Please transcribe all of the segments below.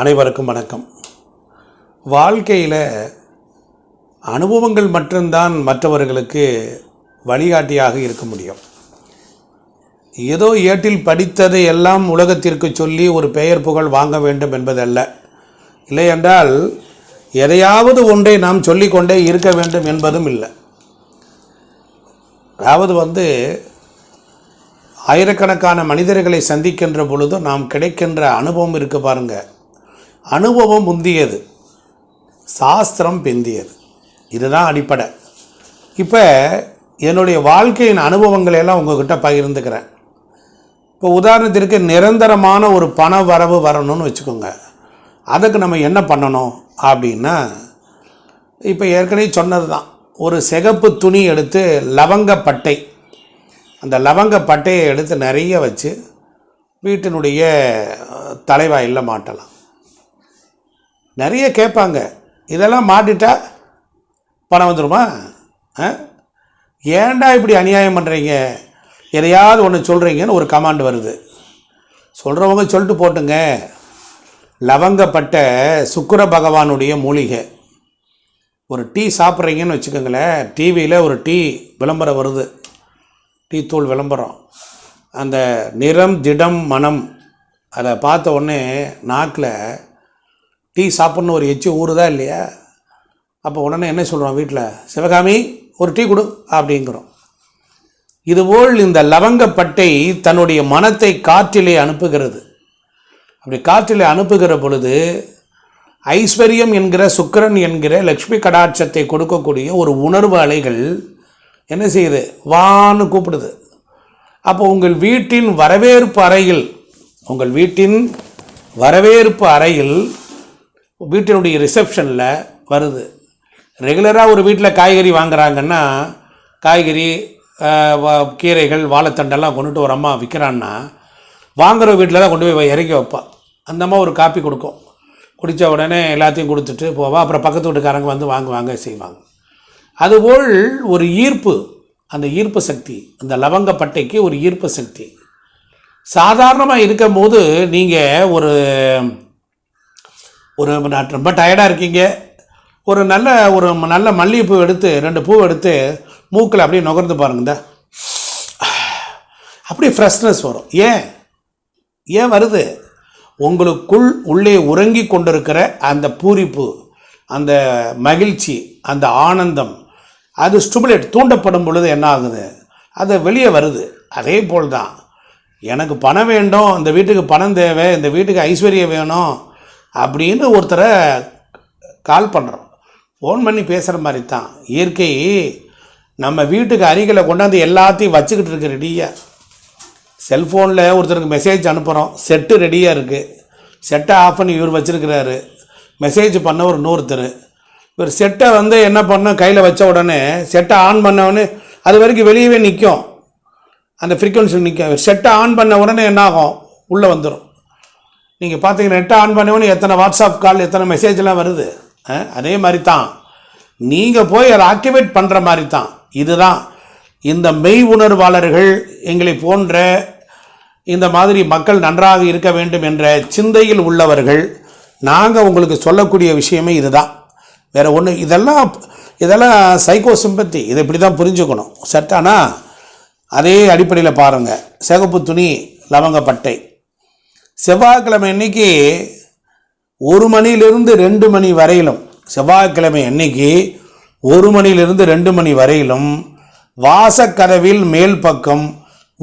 அனைவருக்கும் வணக்கம். வாழ்க்கையில் அனுபவங்கள் மட்டும்தான் மற்றவர்களுக்கு வழிகாட்டியாக இருக்க முடியும். ஏதோ ஏட்டில் படித்ததை எல்லாம் உலகத்திற்கு சொல்லி ஒரு பெயர் புகழ் வாங்க வேண்டும் என்பதல்ல. இல்லையென்றால் எதையாவது ஒன்றை நாம் சொல்லிக்கொண்டே இருக்க வேண்டும் என்பதும் இல்லை. அதாவது வந்து ஆயிரக்கணக்கான மனிதர்களை சந்திக்கின்ற பொழுது நாம் கிடைக்கின்ற அனுபவம் இருக்கு பாருங்கள் அனுபவம் முந்தியது. சாஸ்திரம் பிந்தியது. இதுதான் அடிப்படை. இப்போ என்னுடைய வாழ்க்கையின் அனுபவங்களை எல்லாம் உங்ககிட்ட பகிர்ந்துக்கிறேன். இப்போ உதாரணத்திற்கு நிரந்தரமான ஒரு பண வரவு வரணும்னு வச்சுக்கோங்க. அதுக்கு நம்ம என்ன பண்ணணும் அப்படின்னா இப்போ ஏற்கனவே சொன்னது தான் ஒரு சிகப்பு துணி எடுத்து லவங்கப்பட்டை அந்த லவங்கப்பட்டையை எடுத்து நிறைய வச்சு வீட்டினுடைய தலைவாயில் மாட்டலாம். நிறைய கேட்பாங்க. இதெல்லாம் மாட்டிட்டா பணம் வந்துடுமா ஆ? ஏன்டா இப்படி அநியாயம் பண்ணுறீங்க எதையாவது ஒன்று சொல்கிறீங்கன்னு ஒரு கமாண்ட் வருது. சொல்கிறவங்க சொல்லிட்டு போட்டுங்க. லவங்கப்பட்ட சுக்கிர பகவானுடைய மூலிகை. ஒரு டீ சாப்பிட்றீங்கன்னு வச்சுக்கோங்களேன் டிவியில் ஒரு டீ விளம்பரம் வருது. டீ தூள் விளம்பரம். அந்த நிறம் திடம் மனம் அதை பார்த்த உடனே நாக்கில் டீ சாப்பிட்ணும் ஒரு எச்சு ஊறுதா இல்லையா? அப்போ உடனே என்ன சொல்கிறோம் வீட்டில் சிவகாமி ஒரு டீ கொடு அப்படிங்கிறோம். இதுபோல் இந்த லவங்கப்பட்டை தன்னுடைய மனத்தை காற்றிலே அனுப்புகிறது. அப்படி காற்றிலே அனுப்புகிற பொழுது ஐஸ்வர்யம் என்கிற சுக்கிரன் என்கிற லக்ஷ்மி கடாட்சத்தை கொடுக்கக்கூடிய ஒரு உணர்வு அலைகள் என்ன செய்யுது? வான்னு கூப்பிடுது. அப்போ உங்கள் வீட்டின் வரவேற்பு அறையில் உங்கள் வீட்டின் வரவேற்பு அறையில் வீட்டினுடைய ரிசப்ஷனில் வருது. ரெகுலராக ஒரு வீட்டில் காய்கறி வாங்குறாங்கன்னா காய்கறி கீரைகள் வாழைத்தண்டெல்லாம் கொண்டுட்டு ஒரு அம்மா விற்கிறான்னா வாங்குகிற வீட்டில் தான் கொண்டு போய் இறக்கி வைப்பாள் அந்த அம்மா ஒரு காப்பி கொடுக்கும். குடித்த உடனே எல்லாத்தையும் கொடுத்துட்டு போவா. அப்புறம் பக்கத்து வீட்டுக்காரங்க வந்து வாங்குவாங்க செய்வாங்க. அதுபோல் ஒரு ஈர்ப்பு அந்த ஈர்ப்பு சக்தி அந்த லவங்கப்பட்டைக்கு ஒரு ஈர்ப்பு சக்தி. சாதாரணமாக இருக்கும்போது நீங்கள் ஒரு ஒரு நான் ரொம்ப டயர்டாக இருக்கீங்க. ஒரு நல்ல ஒரு நல்ல மல்லிகைப்பூ எடுத்து ரெண்டு பூ எடுத்து மூக்கில் அப்படியே நுகர்ந்து பாருங்க. அப்படியே ஃப்ரெஷ்னஸ் வரும். ஏன்? ஏன் வருது? உங்களுக்குள் உள்ளே உறங்கி கொண்டிருக்கிற அந்த பூரிப்பு அந்த மகிழ்ச்சி அந்த ஆனந்தம் அது ஸ்டிமுலேட் தூண்டப்படும் பொழுது என்ன ஆகுது? அது வெளியே வருது. அதே போல் தான். எனக்கு பணம் வேண்டும் இந்த வீட்டுக்கு பணம் தேவை இந்த வீட்டுக்கு ஐஸ்வர்யம் வேணும் அப்படின்னு ஒருத்தரை கால் பண்ணுறோம் ஃபோன் பண்ணி பேசுகிற மாதிரி தான் இயற்கை நம்ம வீட்டுக்கு அருகில் கொண்டாந்து எல்லாத்தையும் வச்சுக்கிட்டு இருக்கு ரெடியாக செல்ஃபோனில் ஒருத்தருக்கு மெசேஜ் அனுப்புகிறோம் செட்டு ரெடியாக இருக்குது செட்டை ஆஃப் பண்ணி இவர் வச்சுருக்கிறாரு. மெசேஜ் பண்ண ஒரு நூறுத்தர் இவர் செட்டை வந்து என்ன பண்ண கையில் வச்ச உடனே செட்டை ஆன் பண்ணவொடனே அது வரைக்கும் வெளியவே நிற்கும் அந்த ஃப்ரீக்குவன்சி நிற்கும் இவர் செட்டை ஆன் பண்ண உடனே என்ன ஆகும்? உள்ளே வந்துடும் நீங்கள் பார்த்தீங்கன்னா நெட்டை ஆன் பண்ண உடனே எத்தனை வாட்ஸ்அப் கால் எத்தனை மெசேஜ்லாம் வருது? அதே மாதிரி தான் நீங்கள் போய் அதை ஆக்டிவேட் பண்ணுற மாதிரி தான் இதுதான். இந்த மெய் உணர்வாளர்கள் எங்களை போன்ற இந்த மாதிரி மக்கள் நன்றாக இருக்க வேண்டும் என்ற சிந்தையில் உள்ளவர்கள் நாங்கள் உங்களுக்கு சொல்லக்கூடிய விஷயமே இதுதான். வேற ஒன்று இதெல்லாம் இதெல்லாம் சைக்கோ சிம்பத்தி இதை இப்படி தான் புரிஞ்சுக்கணும் சட்டானா அதே அடிப்படையில் பாருங்கள் சிகப்பு துணி லவங்கப்பட்டை. செவ்வாய்க்கிழமை அன்னைக்கு ஒரு மணியிலிருந்து ரெண்டு மணி வரையிலும் செவ்வாய்க்கிழமை அன்னைக்கு ஒரு மணியிலிருந்து ரெண்டு மணி வரையிலும் வாசக்கதவில் மேல் பக்கம்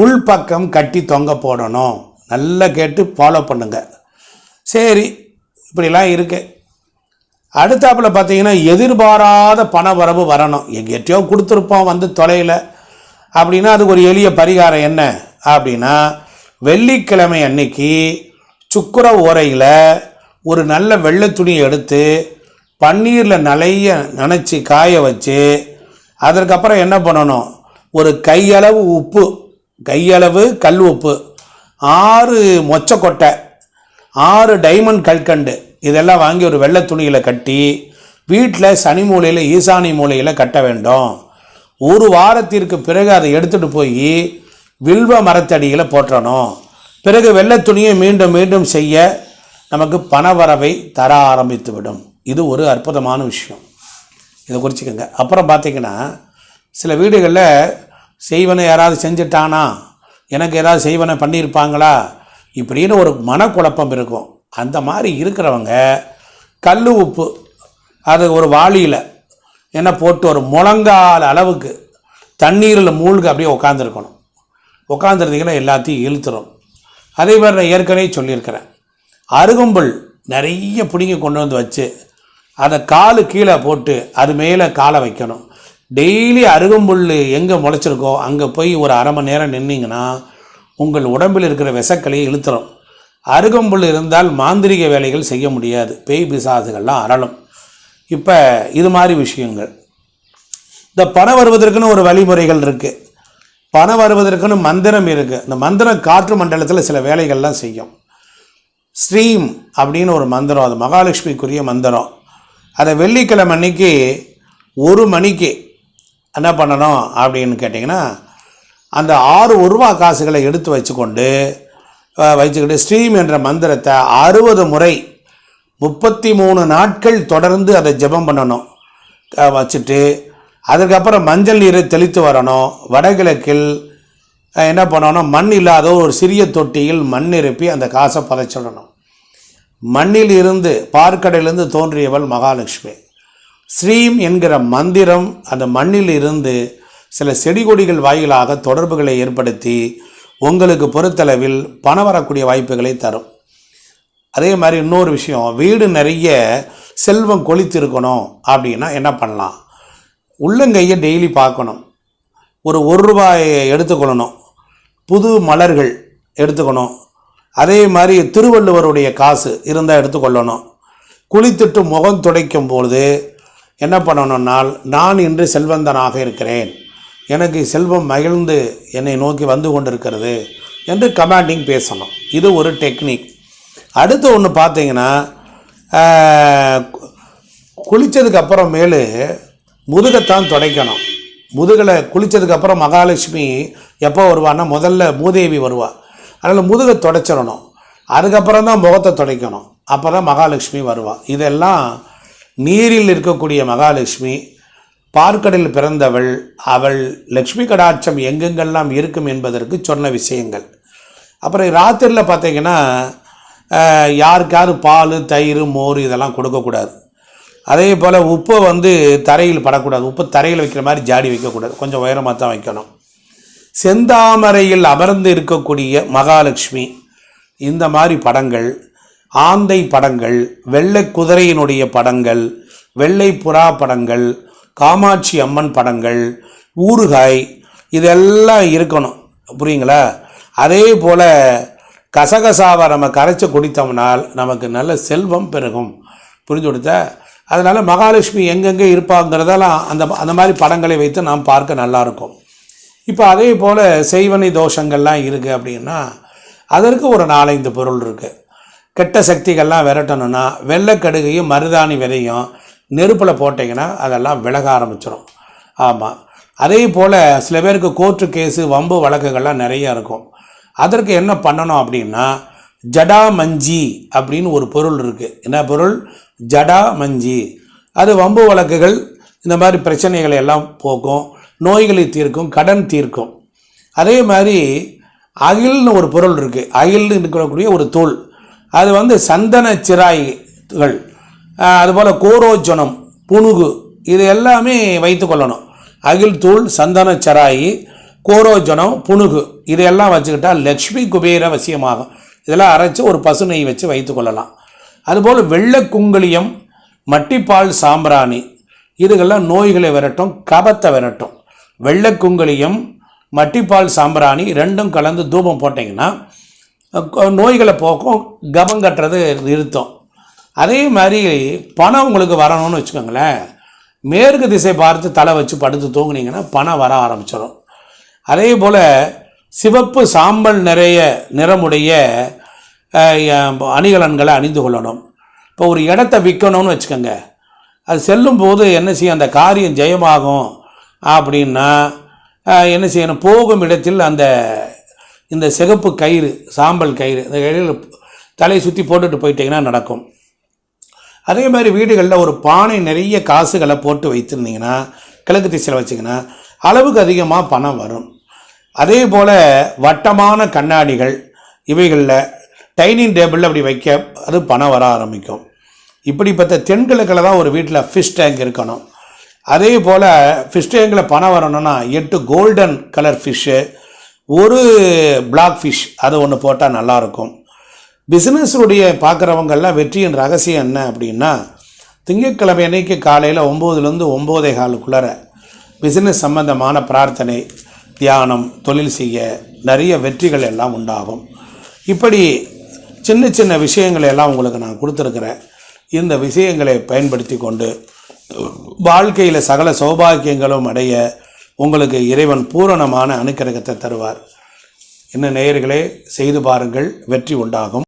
உள் பக்கம் கட்டி தொங்க போடணும். நல்லா கேட்டு ஃபாலோ பண்ணுங்க. சரி இப்படிலாம் இருக்கு. அடுத்தாப்பில் பார்த்தீங்கன்னா எதிர்பாராத பண வரவு வரணும். எங்கேட்டியோ கொடுத்துருப்போம் வந்து தொலையில் அப்படின்னா அதுக்கு ஒரு எளிய பரிகாரம் என்ன? அப்படின்னா வெள்ளிக்கிழமை அன்னைக்கு சுக்கிர ஓரையில் ஒரு நல்ல வெள்ளை துணியை எடுத்து பன்னீரில் நிறைய நினச்சி காய வச்சு அதற்கப்புறம் என்ன பண்ணணும்? ஒரு கையளவு உப்பு கையளவு கல் உப்பு ஆறு மொச்சக்கொட்டை ஆறு டைமண்ட் கல்கண்டு இதெல்லாம் வாங்கி ஒரு வெள்ளை துணியில் கட்டி வீட்டில் சனி மூலையில் ஈசானி மூலையில் கட்ட வேண்டும். ஒரு வாரத்திற்கு பிறகு அதை எடுத்துகிட்டு போய் வில்வ மரத்தடியில் போற்றணும். பிறகு வெள்ளை துணியை மீண்டும் மீண்டும் செய்ய நமக்கு பணவரவை தர ஆரம்பித்து விடும் இது ஒரு அற்புதமான விஷயம். இதை குறிச்சிக்கோங்க. அப்புறம் பார்த்தீங்கன்னா சில வீடுகளில் செய்வனை யாராவது செஞ்சுட்டானா? எனக்கு ஏதாவது செய்வனை பண்ணியிருப்பாங்களா? இப்படின்னு ஒரு மனக்குழப்பம் இருக்கும். அந்த மாதிரி இருக்கிறவங்க கல் உப்பு அது ஒரு வாளியில் என்ன போட்டு ஒரு முழங்கால் அளவுக்கு தண்ணீரில் மூழ்க அப்படியே உட்காந்துருக்கணும் உட்காந்துருந்தீங்கன்னா எல்லாத்தையும் இழுத்துரும். அதே மாதிரி நான் ஏற்கனவே சொல்லியிருக்கிறேன். அருகம்புல் நிறைய பிடிங்கி கொண்டு வந்து வச்சு அதை காலு கீழே போட்டு அது மேலே காலை வைக்கணும். டெய்லி அருகம்புல் எங்கே முளைச்சிருக்கோ அங்கே போய் ஒரு அரை மணி நேரம் நின்னீங்கன்னா உங்கள் உடம்பில் இருக்கிற விசக்கலையை இழுத்துரும். அருகம்புல் இருந்தால் மாந்திரிக வேலைகள் செய்ய முடியாது. பேய் பிசாசுகள்லாம் அரளும் இப்போ இது மாதிரி விஷயங்கள். இந்த பணம் வருவதற்குன்னு ஒரு வழிமுறைகள் இருக்குது பணம் வருவதற்குன்னு மந்திரம் இருக்குது இந்த மந்திரம் காற்று மண்டலத்தில் சில வேலைகள்லாம் செய்யும். ஸ்ரீம் அப்படின்னு ஒரு மந்திரம் அது மகாலட்சுமிக்குரிய மந்திரம். அதை வெள்ளிக்கிழமை அன்னைக்கு ஒரு மணிக்கு என்ன பண்ணணும் அப்படின்னு கேட்டிங்கன்னா அந்த ஆறு ஒரு ரூபா காசுகளை எடுத்து வச்சுக்கொண்டு வச்சுக்கிட்டு ஸ்ரீம் என்ற மந்திரத்தை அறுபது முறை முப்பத்தி மூணு நாட்கள் தொடர்ந்து அதை ஜெபம் பண்ணணும். வச்சுட்டு அதுக்கப்புறம் மஞ்சள் நீரை தெளித்து வரணும். வடகிழக்கில் என்ன பண்ணணும்? மண் இல்லாத ஒரு சிறிய தொட்டியில் மண் நிரப்பி அந்த காசை புதைச்சிடணும். மண்ணில் இருந்து பார்க்கடையிலிருந்து தோன்றியவள் மகாலட்சுமி. ஸ்ரீம் என்கிற மந்திரம் அந்த மண்ணில் இருந்து சில செடி கொடிகள் வாயிலாக தொடர்புகளை ஏற்படுத்தி உங்களுக்கு பொறுத்தளவில் பணம் வரக்கூடிய வாய்ப்புகளை தரும். அதே மாதிரி இன்னொரு விஷயம் வீடு நிறைய செல்வம் கொளித்திருக்கணும் அப்படின்னா என்ன பண்ணலாம்? உள்ளங்கையை டெய்லி பார்க்கணும். ஒரு ஒரு ரூபாய் எடுத்துக்கொள்ளணும் புது மலர்கள் எடுத்துக்கணும். அதே மாதிரி திருவள்ளுவருடைய காசு இருந்தால் எடுத்துக்கொள்ளணும் குளித்துட்டு முகம் துடைக்கும் பொழுது என்ன பண்ணணும்னால் நான் இன்று செல்வந்தனாக இருக்கிறேன். எனக்கு செல்வம் மகிழ்ந்து என்னை நோக்கி வந்து கொண்டிருக்கிறது என்று கமாண்டிங் பேசணும். இது ஒரு டெக்னிக் அடுத்து ஒன்று பார்த்தீங்கன்னா குளித்ததுக்கப்புறம் மேலே முதுகைத்தான் துடைக்கணும். முதுகில் குளித்ததுக்கப்புறம் மகாலட்சுமி எப்போ வருவான்னா முதல்ல மூதேவி வருவா. அதனால் முதுகை துடைச்சிடணும். அதுக்கப்புறம் தான் முகத்தை துடைக்கணும். அப்போ தான் மகாலட்சுமி வருவாள் இதெல்லாம் நீரில் இருக்கக்கூடிய மகாலட்சுமி பார்க்கடலில் பிறந்தவள் அவள் லக்ஷ்மி கடாட்சம் எங்கெங்கெல்லாம் இருக்கும் என்பதற்கு சொன்ன விஷயங்கள். அப்புறம் ராத்திரியில் பார்த்தீங்கன்னா யாருக்காவது பால் தயிர் மோர் இதெல்லாம் கொடுக்கக்கூடாது. அதே போல் உப்பை வந்து தரையில் படக்கூடாது. உப்பு தரையில் வைக்கிற மாதிரி ஜாடி வைக்கக்கூடாது. கொஞ்சம் உயரமாக தான் வைக்கணும். செந்தாமரையில் அமர்ந்து இருக்கக்கூடிய மகாலட்சுமி இந்த மாதிரி படங்கள் ஆந்தை படங்கள் வெள்ளை குதிரையினுடைய படங்கள் வெள்ளை புறா படங்கள் காமாட்சி அம்மன் படங்கள் ஊறுகாய் இதெல்லாம் இருக்கணும். புரியுங்களா? அதே போல் கசகசாவை நம்ம கரைச்சி குடித்தோம்னால் நமக்கு நல்ல செல்வம் பெருகும். புரிஞ்சு கொடுத்தா அதனால் மகாலட்சுமி எங்கெங்கே இருப்பாங்கிறதெல்லாம் அந்த அந்த மாதிரி படங்களை வைத்து நாம் பார்க்க நல்லாயிருக்கும். இப்போ அதே போல் செய்வனை தோஷங்கள்லாம் இருக்குது அப்படின்னா அதற்கு ஒரு நாலஞ்சு பொருள் இருக்குது கெட்ட சக்திகள்லாம் விரட்டணும்னா வெள்ளைக்கடுகையும் மருதாணி விதையும் நெருப்பில் போட்டிங்கன்னா அதெல்லாம் விலக ஆரம்பிச்சிடும் ஆமாம் அதே போல் சில பேருக்கு கோர்ட்டு கேஸு வம்பு வழக்குகள்லாம் நிறைய இருக்கும். அதற்கு என்ன பண்ணணும் அப்படின்னா ஜடா மஞ்சி அப்படின்னு ஒரு பொருள் இருக்குது என்ன பொருள்? ஜடா மஞ்சி அது வம்பு வழக்குகள் இந்த மாதிரி பிரச்சனைகளை எல்லாம் போக்கும் நோய்களை தீர்க்கும் கடன் தீர்க்கும். அதே மாதிரி அகில்னு ஒரு பொருள் இருக்குது அகில்னு இருக்கக்கூடிய ஒரு தூள். அது வந்து சந்தன சிராய்கள் அதுபோல் கோரோஜனம் புணுகு இது எல்லாமே வைத்துக்கொள்ளணும் அகில் தூள் சந்தன சராயி கோரோஜனம் புணுகு இதையெல்லாம் வச்சுக்கிட்டால் லக்ஷ்மி குபேர வசியமாகும். இதெல்லாம் அரைச்சி ஒரு பசு நெய் வச்சு வைத்துக்கொள்ளலாம் அதுபோல் வெள்ளை குங்குளியம் மட்டிப்பால் சாம்பிராணி இதுகெல்லாம் நோய்களை விரட்டும் கபத்தை விரட்டும். வெள்ளை குங்குளியம் மட்டிப்பால் சாம்பிராணி ரெண்டும் கலந்து தூபம் போட்டிங்கன்னா நோய்களை போக்கும் கபம் கட்டுறது நிறுத்தும். அதே மாதிரி பணம் உங்களுக்கு வரணும்னு வச்சுக்கோங்களேன். மேற்கு திசை பார்த்து தலை வச்சு படுத்து தூங்குனீங்கன்னா பணம் வர ஆரம்பிச்சிடும் அதே போல் சிவப்பு சாம்பல் நிறைய நிறமுடைய அணிகலன்களை அணிந்து கொள்ளணும். இப்போ ஒரு இடத்த விற்கணும்னு வச்சுக்கோங்க. அது செல்லும் போது என்ன செய்யும்? அந்த காரியம் ஜெயமாகும் அப்படின்னா என்ன செய்யணும்? போகும் இடத்தில் அந்த இந்த சிகப்பு கயிறு சாம்பல் கயிறு இந்த கயிறு தலையை சுற்றி போட்டுட்டு போயிட்டீங்கன்னா நடக்கும். அதே மாதிரி வீடுகளில் ஒரு பானை நிறைய காசுகளை போட்டு வைத்திருந்தீங்கன்னா கிழக்கு திசையில் வச்சிங்கன்னா அளவுக்கு அதிகமாக பணம் வரும். அதே போல் வட்டமான கண்ணாடிகள் இவைகளில் டைனிங் டேபிளில் அப்படி வைக்க அது பணம் வர ஆரம்பிக்கும். இப்படிப்பட்ட தென்கிழக்கில் தான் ஒரு வீட்டில் ஃபிஷ் டேங்க் இருக்கணும். அதே போல் ஃபிஷ் டேங்கில் பணம் வரணும்னா எட்டு கோல்டன் கலர் ஃபிஷ்ஷு ஒரு பிளாக் ஃபிஷ் அது ஒன்று போட்டால் நல்லாயிருக்கும் பிஸ்னஸுடைய பார்க்குறவங்கெல்லாம் வெற்றியின் ரகசியம் என்ன அப்படின்னா திங்கட்கிழமை அன்னைக்கு காலையில் ஒம்போதுலேருந்து ஒம்போதே காலுக்குள்ளார பிஸ்னஸ் சம்பந்தமான பிரார்த்தனை தியானம் தொழில் செய்ய நிறைய வெற்றிகள் எல்லாம் உண்டாகும். இப்படி சின்ன சின்ன விஷயங்களை எல்லாம் உங்களுக்கு நான் கொடுத்துருக்குறேன். இந்த விஷயங்களை பயன்படுத்தி கொண்டு வாழ்க்கையில் சகல சௌபாக்கியங்களும் அடைய உங்களுக்கு இறைவன் பூரணமான அனுக்கிரகத்தை தருவார். இன்னும் நேயர்களே செய்து பாருங்கள் வெற்றி உண்டாகும்.